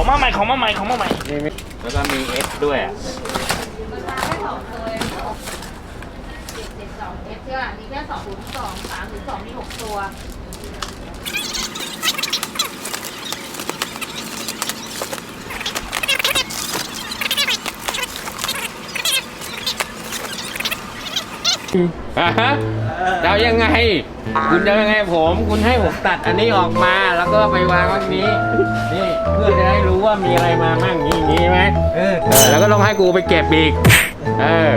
ของมาใหม่ของมาใหม่ของมาใหม่นี่มีแล้วก็มีเอสด้วยอะแค่สองตัวเองเจ็ดเจ็ดสองเอฟใช่ป่ะมีแค่สองศูนย์สองสามศูนย์สองมีหกตัว อะฮะจะเอายังไง คุณจะเอายังไงผม คุณให้ผมตัดอันนี้ออกมาแล้วก็ไปวางไว้นี้ นี่เพื่อจะได้รู้ว่ามีอะไรมามั่งอย่างนี้ไหมเออเออแล้วก็ต้องให้กูไปเก็บอีก เออ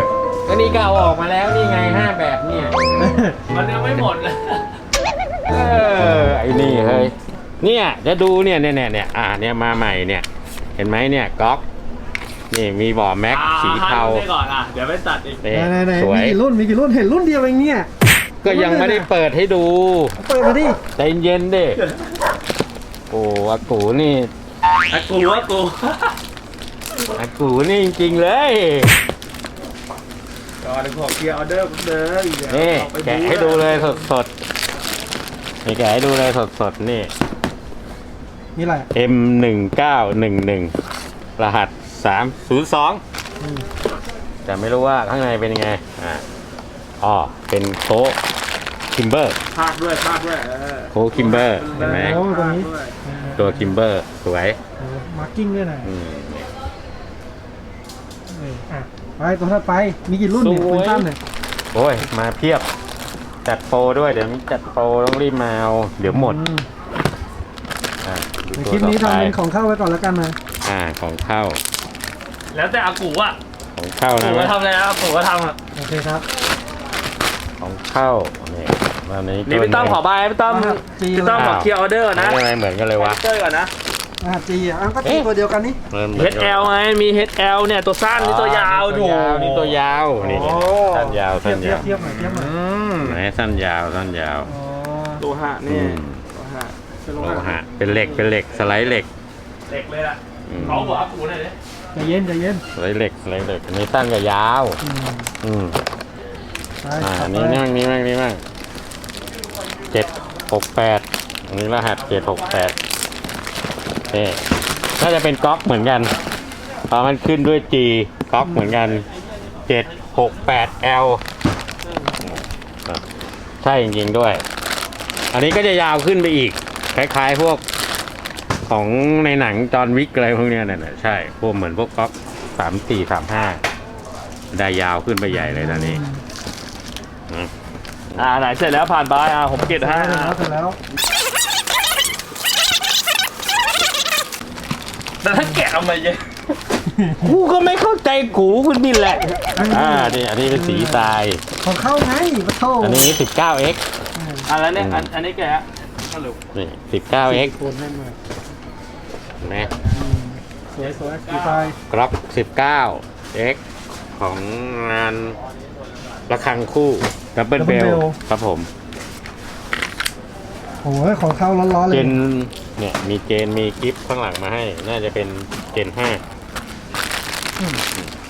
ก็นี่ก็เอาออกมาแล้วนี่ไงห้าแบบเนี่ย มันยังไม่หมดเลยเออไอ้นี่เฮ้ยเนี่ยจะดูเนี่ยเนี่ยเนี่ยเนี่ยอ่าเนี่ยมาใหม่เนี่ย เห็นไหมเนี่ยก๊อก นี่มีบ่อแม็กสีเทาอ่ให้ดูนี่ก่อนอะเดี๋ยวไปตัดอีกเนี่ยไหนไหนสวมีย กี่รุ่นมีกี่รุ่นเห็นรุ่นเดียวเองเนี่ยก็ยังไม่ได้เปิดให้ดูเปิดมาดิใจเย็นดิโอ้อากูนี่อะกูว่ากูอากูนี่จริงๆเลยก่อนเดี๋ยวขอเคลียร์ออเดอร์ผมเด้อเดี๋ยวนี่เอาไปแกะให้ดูเลยสดๆนี่แกะให้ดูเลยสดๆนี่ นี่อะไร M หนึ่งเก้าหนึ่งหนึ่งรหัส สามศูนย์สองแต่ไม่รู้ว่าข้างในเป็นยังไงอ่าอ๋อเป็นโค้คิมเบอร์ภาคด้วยภาคด้วยเออโค้คิมเบอร์เห็นไหมโอ้ตรงนี้ด้วยตัวคิมเบอร์สวยมาร์กิ้งด้วยหน่อยอืม เอออะไปตัวถัดไป มีกี่รุ่นเนี่ยสวย ปืนสั้นเนี่ยโอ้ย มาเพียบ จัดโปรด้วยเดี๋ยวนี้จัดโปรต้องรีบมาเอา เดี๋ยวหมดอือ่าดูในตัวคลิปนี้ต่อทำไปเป็นของเข้าไว้ก่อนแล้วกันนะอ่าของเข้า แล้วแต่อากูอะของเข้ากูนะก็ทำแล้วอากูก็ทำอะโอเคครับ ของเข้านี่วันนี้นี่พี่ต้อมขอบายพี่ต้อมครับจีพี่ต้อมขอเคลียร์ออเดอร์ก่อนนะนะอะไรเหมือนกันเลยวะเจอร์ก่อนนะรหัสจีอะอ้าวก็จีเอ๊ะ ตัวเดียวกันนี่มันหมือนกัน HL ไงมี HL เนี่ยตัวสั้นนี่ตัวยาวอ๋อนี่ตัวยาวนี่ตัวยาวนี่โอ้ สั้นยาวเทีสั้ยบนเทียยาบวเทียบหน่อยเทียบหน่อยอืมไหนสั้นยาวสั้นยาวอ๋อโลหะอืนี่มโลหะเป็นโลโลหะหะเป็นเหล็กเป็นเหล็กสไลด์เหล็ก เหล็กเลยล่ะอืม เขาบอกอากูหน่อยดิ ใจเย็นใจเย็นสไลด์เหล็กสไลด์เหล็กอันนี้สั้นกับยาว อืมอืมไปอ่าต่อัอนไปนี้มั่งนี่มั่งนี่มั่งเจ็ดหกแปดอันนี้รหัสเจ็ดหกแปดนี่น่าจะเป็นก๊อกเหมือนกันเพราะมันขึ้นด้วย G ก๊อกเหมือนกันเจ็ดหกแปด L ใช่จริงๆด้วย อันนี้ก็จะยาวขึ้นไปอีก คล้ายๆพวก ของในหนังจอห์นวิกอะไรพวกเนี้ยน่ะใช่พวกเหมือนพวกก๊อกสามสี่สามห้าได้ยาวขึ้นไปใหญ่เลยตอนนี้อ่าไหนเสร็จแล้วผ่านไปอ่าผมเก็บเสร็จให้แล้วเสร็จแล้วแต่ถ้าแกะเอามาเยอะกูก็ไม่เข้าใจกูคุณนี่แหละ อ่านี่อันนี้เป็นสีทราย ของเข้าไงปะโถอันนี้ 19x อ่าแล้วเนี่ยอันอันนี้แกะฮัลโหลนี่ 19x โคนแน่นมากเห็ นไหมสวยสวยดีไซน์กล็อก 19x ของงานระฆังคู่ดับเบิลเบลครับผม โอ้ยของเข้าร้อนๆเลเจยนเนี่ยมีเจนมีกิฟต์ข้างหลังมาให้ น่าจะเป็นเจน5อืม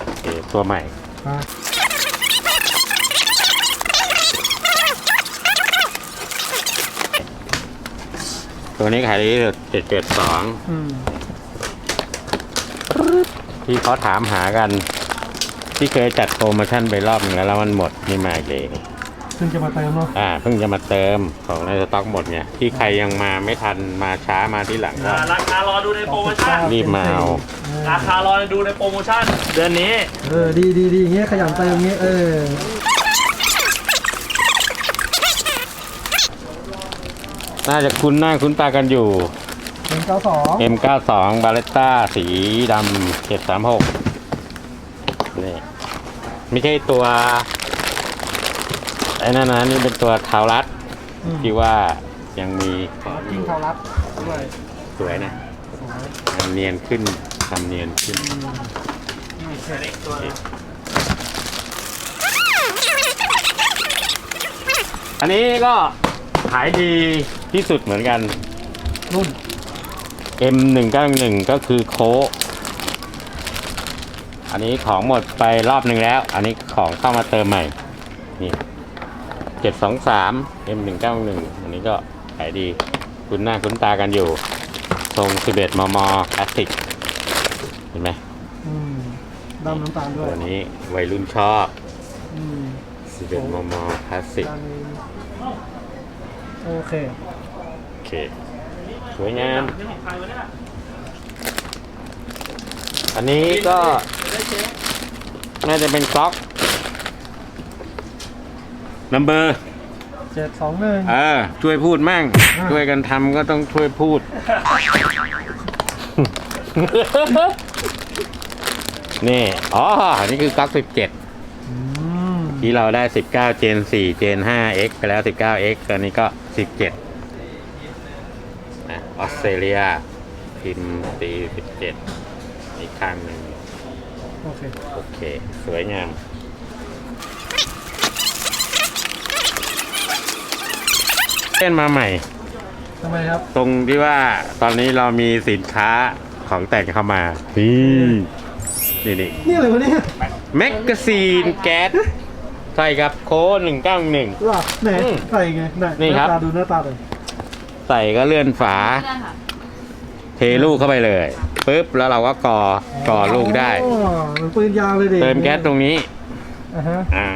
โอเคตัวใหม่มา ตัวนี้ขายดีที่สุด772อืมที่เขาถามหากัน ที่เคยจัดโปรโมชั่นไปรอบหนึงแล้วแล้วมันหมดนี่มาอีกเลยซึ่งจะมาเติมเนาะอ่าเพิ่งจะมาเติมของในสต็อกหมดเนี่ยที่ใครยังมาไม่ทันมาช้ามาที่หลังก็ อ่าราคารอดูในโปรโมชั่น รีบมาเอา ราคารอดูในโปรโมชั่น เดือนนี้ เออดีดีดีอย่างเงี้ยขยันเติมอย่างเงี้ยเออ น่าจะคุ้นหน้าคุ้นตากันอยู่เป็นเก้าสอง M92 b a l e t t a สีดำ736นี่ไม่ใช่ตัวไอ้นั่นนะนี่เป็นตัวทาวรัดที่ว่ายังมีกิ้งเท้ารัดด้วยสวยนะสวยทำเนียนขึ้นทำเนียนขึ้นนี่เสร็จอันนี้ก็ ขายดีที่สุดเหมือนกัน รุ่น M191 ก็คือโค้กอันนี้ของหมดไปรอบหนึ่งแล้ว อันนี้ของเข้ามาเติมใหม่ นี่ 723 M191 อันนี้ก็ขายดีคุ้นหน้าคุ้นตากันอยู่ ทรง 11 มมคลาสสิก เห็นไหมอืมดำน้ำตาลด้วย ตัวนี้วัยรุ่นชอบอืม11 มมคลาสสิกด้านนี้ โอเคโอเค สวยงาม นี่ของใครวะเนี่ยอันนี้ก็ได้เช็คน่าจะเป็นก๊อกนัมเบอร์เจ็ดสองหนึ่งเออช่วยพูดมั่งอ่าช่วยกันทำก็ต้องช่วยพูด นี่ อ๋อ นี่คือก๊อก17อืม ที่เราได้ 19 Gen 4 Gen 5 X ไปแล้ว 19 X ตอนนี้ก็ 17นะออสเตรเลียพิมพ์ตี17 อีกข้างหนึ่งโอเค โอเค สวยงามเล่นมาใหม่ทำไมครับ ตรงที่ว่าตอนนี้เรามีสินค้าของแต่งเข้ามา นี่ นี่นี่นี่อะไรวะเนี่ย แมกกาซีนแก๊ส ใส่กับโค้ดหนึ่งเก้าหนึ่งหรอไหนอืมใส่ไงไหนนี่หครัน้าบ ตาดูหน้าตาเลยใส่ก็เลื่อนฝาเลื่อนค่ะเทลูกเข้าไปเลยปุ๊บแล้วเราก็ก่อก่อลูกได้ อ๋อเหมือนปืนยาวเลยดิเติมแก๊สตรงนี้ อ่าฮะ อ่า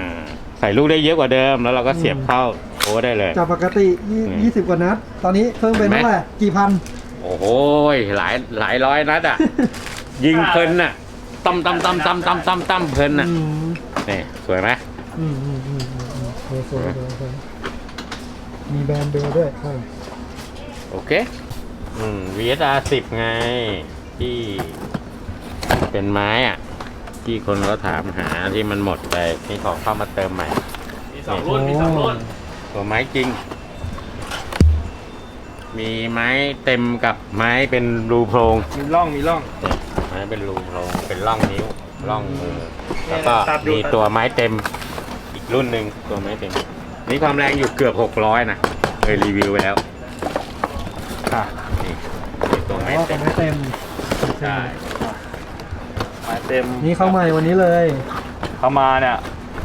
ใส่ลูกได้เยอะกว่าเดิม แล้วเราก็เสียบเข้าโค้ดได้เลย จากปกติยี่อืมยี่สิบกว่านัด ตอนนี้เพิ่มเป็นเห็นไหม เท่าไหร่กี่พัน โอ้โหหลายหลายร้อยนัดอะ ยิงเพลินอะตั้มตั้มตั้มตั้มตั้มตั้มตั้มเพลินอะอืมนี่สวยไหม อืมอืมอืมอืมอืมโอ้โหสวยสวยสวยมีแบรนด์เบลด้วยใช่โอเค อืม VSR 10ไง ที่ เป็นไม้อะ ที่คนก็ถามหาที่มันหมดไปนี่ของเข้ามาเติมใหม่ มีสองรุ่นมีสองรุ่นตัวไม้จริง มีไม้เต็มกับไม้เป็นรูโพรง มีร่องมีร่อง ไม้เป็นรูโพรงเป็นร่องนิ้วร่องมือแล้วก็มีตัวไม้เต็ม รุ่นหนึ่งตัวไม้เต็มนี่ความแรงอยู่เกือบ 600 นะเคยรีวิวไปแล้วค่ะนี่มีตัวไม้ก็เต็กันมไม่เต็มใช่มาเต็มนี่เข้าใหม่วันนี้เลย เข้ามาเนี่ย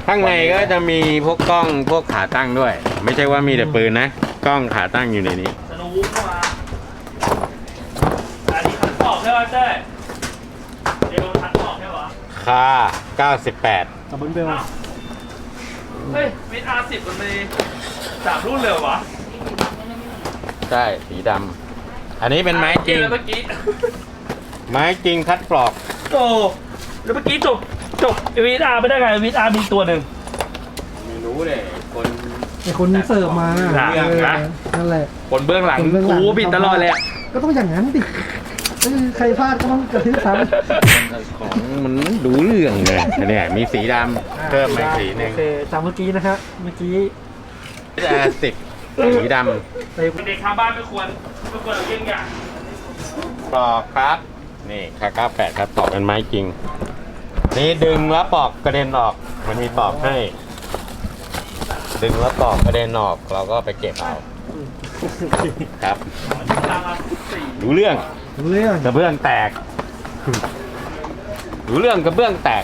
ข้างในก็จะมีพวกกล้องพวกขาตั้งด้วย ไม่ใช่ว่ามีแต่ปืนนะ กล้องขาตั้งอยู่ในนี้สนุกเข้ามาอันนี้ขันปอกใช่ไหมเต้เดี๋ยวขันปอกใช่ปะคา98กับเบิลเบล เฮ้ยวิทอาร์สิบมันมีสามรุ่นเลยเหรอวะใช่สีดำอันนี้เป็นไม้จริง แล้วเมื่อกี้ ไม้จริงคัดปลอก โอ้แล้วเมื่อกี้จบจบวิทอาร์ไม่ได้ไงวิทอาร์มีตัวหนึ่ง ไม่รู้เลยคน ไอคนเสิร์ฟมาหลังเออนะ นั่นแหละ คนเบื้องหลังคนเบื้องหลัง กูบิดตลอดเลยอะก็ต้องอย่างนั้นดิเออใครพลาดก็ต้องกระทืบซ้ของมันไม่รู้เรื่องเลยอันเนี่ยมีสีดำำ เพิ่มมาอีกสีหนึ่งโอเคจากเมื่อกี้นะฮะเมื่อกี้แต่สิบสีดไปเด็กทางบ้านไม่ควรไม่ควรเอาเยี่ยงอย่างำปลอกครับ นี่คา98ครับปลอกเป็นไม้จริง นี่ดึงแล้วปลอกกระเด็นออก มันมีปลอกให้ ดึงแล้วปลอกกระเด็นออก เราก็ไปเก็บเอาครับตามมาสี่รู้เรื่องรู้เรื่องกระเบื้องแตก รู้เรื่องกระเบื้องแตก